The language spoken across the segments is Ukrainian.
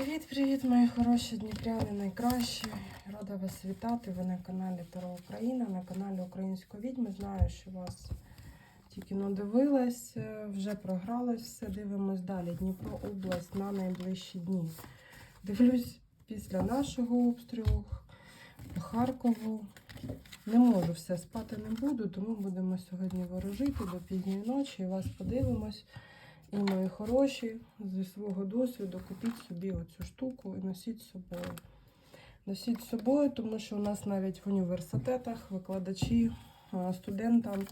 Привіт-привіт, мої хороші дніпряни найкращі. Рада вас вітати. Ви на каналі Таро Україна, на каналі Української відьми. Знаю, що вас тільки надивилась, е, вже програлось все. Дивимось далі. Дніпро область на найближчі дні. Дивлюсь після нашого обстрілу по Харкову. Не можу все спати не буду, тому будемо сьогодні ворожити до пізньої ночі і вас подивимось. І мої хороші, зі свого досвіду купіть собі оцю штуку і носіть з собою. Носіть з собою, тому що у нас навіть в університетах викладачі студентам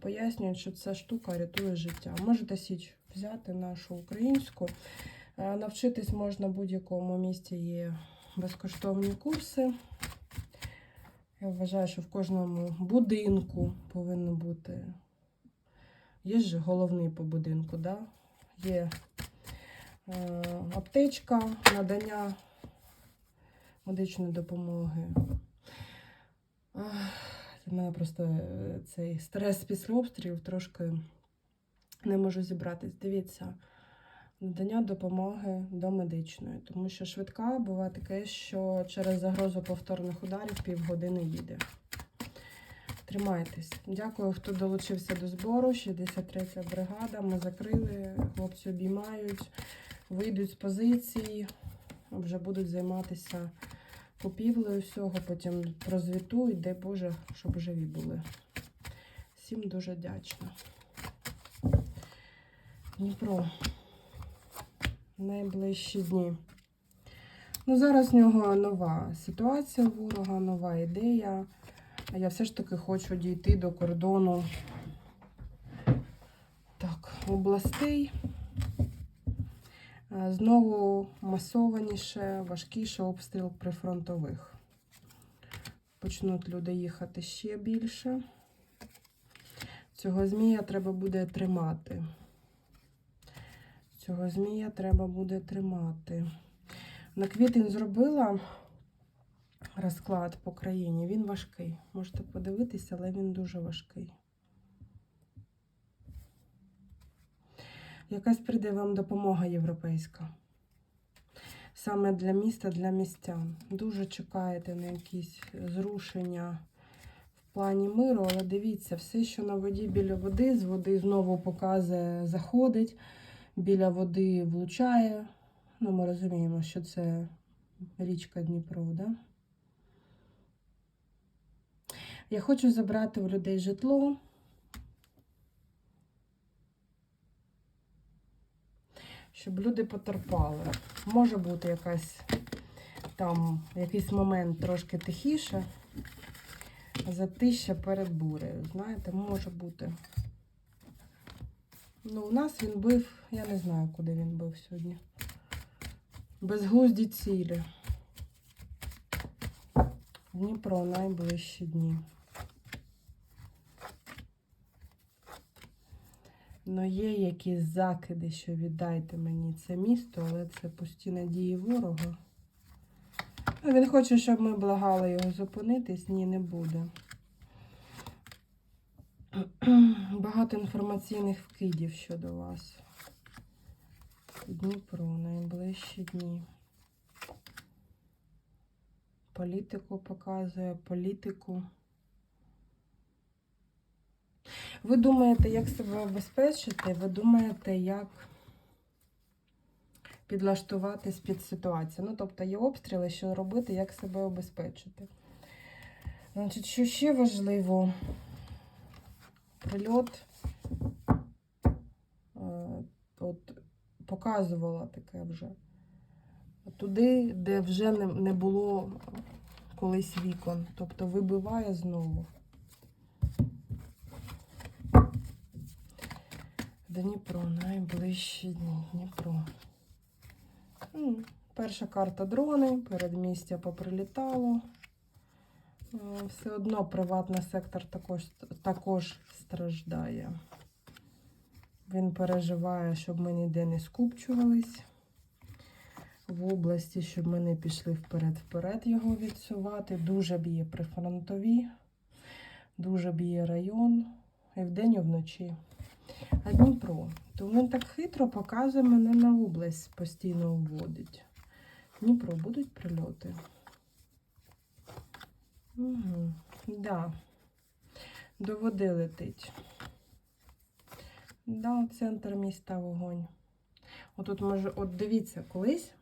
пояснюють, що ця штука рятує життя. Можете січ взяти нашу українську. Навчитись можна в будь-якому місті є безкоштовні курси. Я вважаю, що в кожному будинку повинно бути Є ж головний по будинку, да? є е, аптечка, надання медичної допомоги. У мене просто е, цей стрес після обстрілів трошки не можу зібратись. Дивіться, надання допомоги до медичної, тому що швидка буває таке, що через загрозу повторних ударів півгодини їде. Тримайтесь. Дякую, хто долучився до збору. 63-я бригада. Ми закрили, хлопці обіймають, вийдуть з позиції, вже будуть займатися купівлею всього, потім прозвітують, дай Боже, щоб живі були. Всім дуже вдячна. Дніпро. Найближчі дні. Ну, зараз в нього нова ситуація ворога, нова ідея. А я все ж таки хочу дійти до кордону так, областей. Е, Знову масованіше, важкіше обстріл прифронтових. Почнуть люди їхати ще більше. Цього змія треба буде тримати. Цього змія треба буде тримати. На квітень зробила розклад по країні. Він важкий. Можете подивитися, але він дуже важкий. Якась прийде вам допомога європейська. Саме для міста, для містян. Дуже чекаєте на якісь зрушення в плані миру, але дивіться, все, що на воді біля води, з води знову показує, заходить, біля води влучає. Ну, ми розуміємо, що це річка Дніпро, да? Я хочу забрати у людей житло. Щоб люди потерпали. Може бути якась там якийсь момент трошки тихіше. Затища перед бурею. Знаєте, може бути. Ну, у нас він бив, я не знаю, куди він бив сьогодні. Безглузді цілі. Дніпро найближчі дні. Ну, є якісь закиди, що віддайте мені це місто, але це пусті надії ворога. Він хоче, щоб ми благали його зупинитись. Ні, не буде. Багато інформаційних вкидів щодо вас. Дніпро, найближчі дні. Політику показує, політику. Ви думаєте, як себе обезпечити? Ви думаєте, як підлаштуватись під ситуацію. Ну, тобто є обстріли, що робити, як себе обезпечити. Значить, що ще важливо? Прильот. е, От показувала таке вже. Туди, де вже не, не було колись вікон. Тобто вибиває знову. Дніпро, найближчі дні. Дніпро. М, Перша карта дрони, передмістя поприлітало. Е, Все одно приватний сектор також, також страждає. Він переживає, щоб ми ніде не скупчувались в області, щоб ми не пішли вперед-вперед його відсувати. Дуже б'є прифронтові, дуже б'є район і вдень, і вночі. Дніпро. То він так хитро показує мене на область, постійно вводить. Дніпро будуть прильоти? Угу. Да. До води летить. Да, центр міста вогонь. Отут може, от дивіться, колись,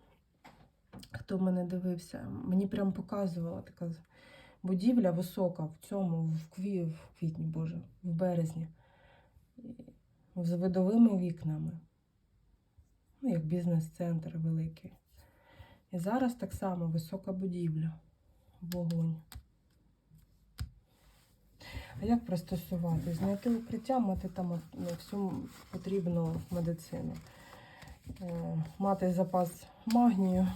хто мене дивився, мені прям показувала така будівля висока в цьому, в, кві, в квітні, боже, в березні, з видовими вікнами. Ну, як бізнес-центр великий. І зараз так само висока будівля, вогонь. А як пристосувати? Знайти укриття, мати там ну, всю потрібну медицину. Е, Мати запас магнію.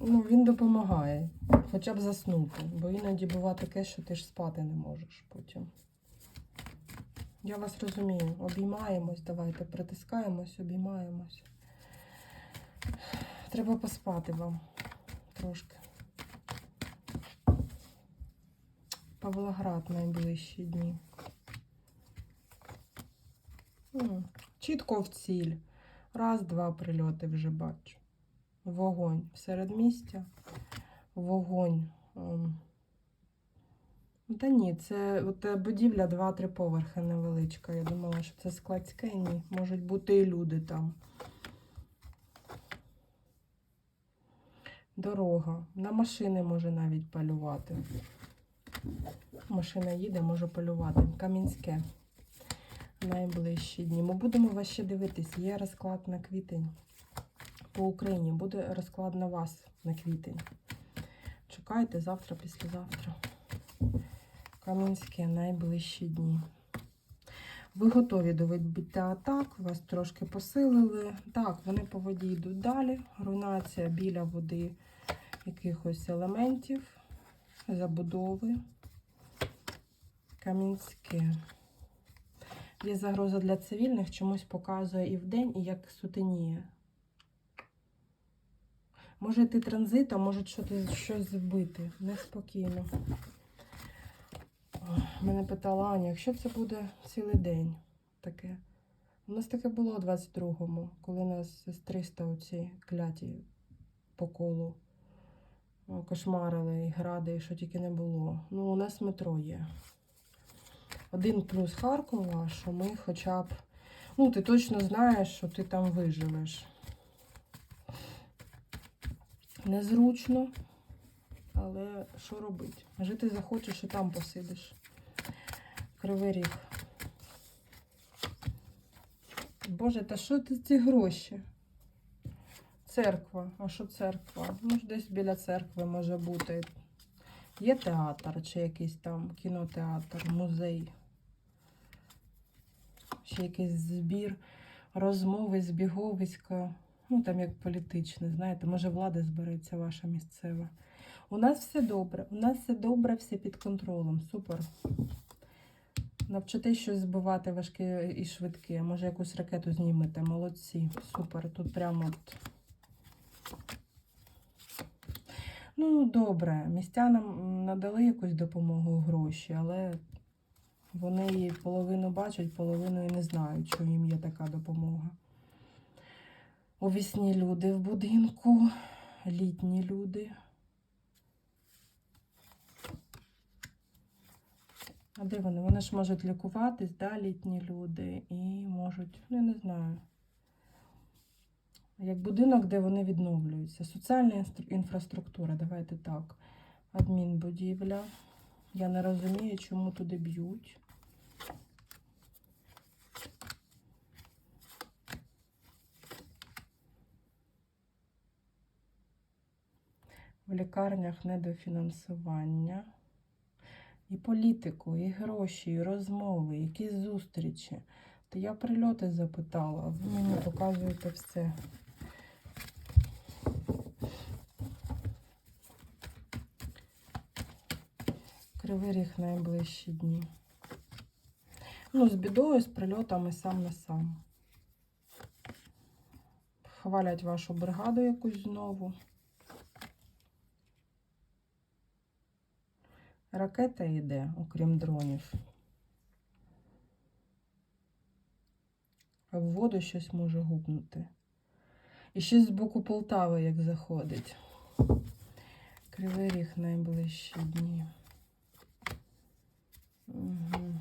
Ну, він допомагає. Хоча б заснути. Бо іноді буває таке, що ти ж спати не можеш потім. Я вас розумію. Обіймаємось, давайте притискаємось, обіймаємось. Треба поспати вам трошки. Павлоград найближчі дні. Чітко в ціль. Раз, два прильоти вже бачу. Вогонь в середмістя. Вогонь. Та ні, це от, е, будівля 2-3 поверхи невеличка. Я думала, що це складське. Ні. Можуть бути і люди там. Дорога. На машини може навіть полювати. Машина їде, може полювати. Камінське. Найближчі дні. Ми будемо вас ще дивитись. Є розклад на квітень по Україні. Буде розклад на вас на квітень. Чекайте завтра, післязавтра. Камінське найближчі дні. Ви готові до відбиття атак, вас трошки посилили. Так, вони по воді йдуть далі. Руйнація біля води якихось елементів, забудови. Камінське. Є загроза для цивільних, чомусь показує і вдень, і як сутеніє. Може йти транзитом, може щось збити. Неспокійно. Мене питала Аня, якщо це буде цілий день таке. У нас таке було у 22-му, коли нас з 300 оці кляті по колу кошмарили, і гради, і що тільки не було. Ну, у нас метро є. Один плюс Харкова, що ми хоча б. Ну, ти точно знаєш, що ти там виживеш. Незручно, але що робити? Жити захочеш і там посидиш. Кривий ріг. Боже, та що ти ці гроші? Церква. А що церква? Ну десь біля церкви може бути. Є театр чи якийсь там кінотеатр, музей. Ще якийсь збір, розмови, збіговиська. Ну, там як політичне, знаєте, може влада збереться ваша місцева. У нас все добре, у нас все добре, все під контролем. Супер. Навчитесь щось збивати важке і швидке. Може, якусь ракету знімете. Молодці. Супер. Тут прямо от. Ну, добре. Містянам надали якусь допомогу гроші, але вони її половину бачать, половину і не знають, що їм є така допомога. Овісні люди в будинку, літні люди. А де вони? Вони ж можуть лікуватись, да, літні люди, і можуть, ну я не знаю. Як будинок, де вони відновлюються. Соціальна інфраструктура, давайте так. Адмінбудівля. Я не розумію, чому туди б'ють. В лікарнях недофінансування. І політику, і гроші, і розмови, якісь зустрічі. То я прильоти запитала, а ви мені показуєте все. Кривий ріг найближчі дні. Ну, з бідою, з прильотами сам на сам. Хвалять вашу бригаду якусь знову. Ракета йде, окрім дронів. А в воду щось може гупнути. І ще з боку Полтави, як заходить. Кривий ріг найближчі дні. Угу.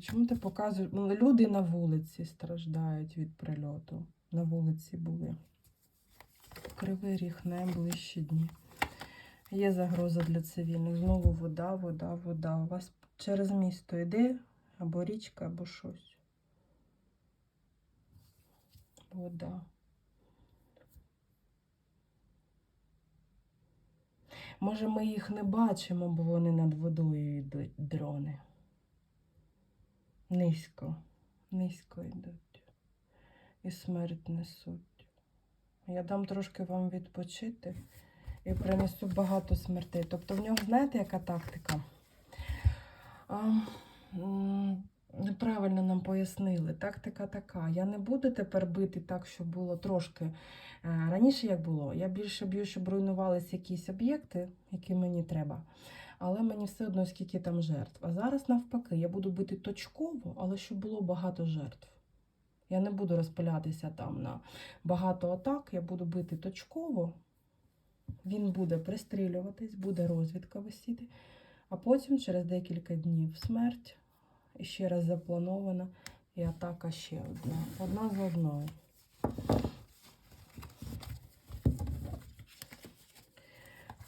Чому ти показуєш? Люди на вулиці страждають від прильоту. На вулиці були. Кривий ріг найближчі дні. Є загроза для цивільних. Знову вода, вода, вода. У вас через місто йде або річка, або щось. Вода. Може, ми їх не бачимо, бо вони над водою йдуть дрони. Низько, низько йдуть. І смерть несуть. Я дам трошки вам відпочити і принесу багато смертей. Тобто в нього, знаєте, яка тактика? А, Неправильно нам пояснили. Тактика така. Я не буду тепер бити так, щоб було трошки. е, Раніше як було, я більше б'ю, щоб руйнувалися якісь об'єкти, які мені треба. Але мені все одно, скільки там жертв. А зараз навпаки, я буду бити точково, але щоб було багато жертв. Я не буду розпилятися там на багато атак, я буду бити точково. Він буде пристрілюватись, буде розвідка висіти, а потім через декілька днів смерть. І ще раз запланована. І атака ще одна. Одна за одною.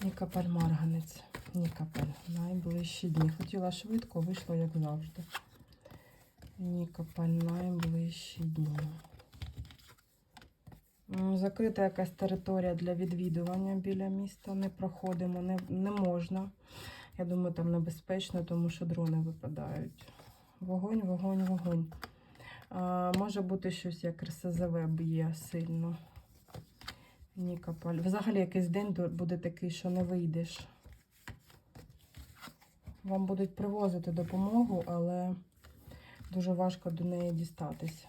Нікапель марганець. Нікапель. Найближчі дні. Хотіла швидко, вийшло як завжди. Нікопаль найближчі дні. Закрита якась територія для відвідування біля міста. Не проходимо, не, не можна. Я думаю, там небезпечно, тому що дрони випадають. Вогонь, вогонь, вогонь. А, може бути щось як РСЗВ б'є сильно. Нікополь. Взагалі якийсь день буде такий, що не вийдеш. Вам будуть привозити допомогу, але дуже важко до неї дістатись.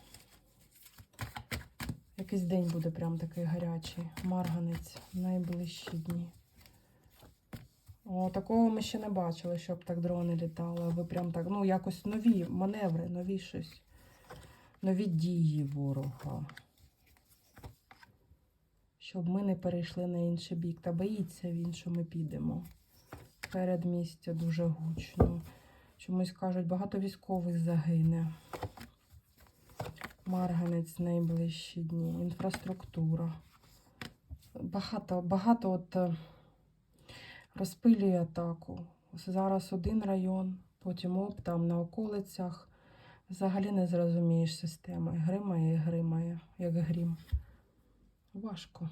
Якийсь день буде прям такий гарячий. Марганець в найближчі дні. О, такого ми ще не бачили, щоб так дрони літали. Ви прям так, ну, якось нові маневри, нові щось. Нові дії ворога. Щоб ми не перейшли на інший бік. Та боїться він, що ми підемо. Передмістя дуже гучно. Чомусь кажуть, багато військових загине. Марганець найближчі дні, інфраструктура. Багато, багато от е, розпилює атаку. Ось Зараз один район, потім оп, там на околицях. Взагалі не зрозумієш системи. Гримає і гримає, як грім. Важко.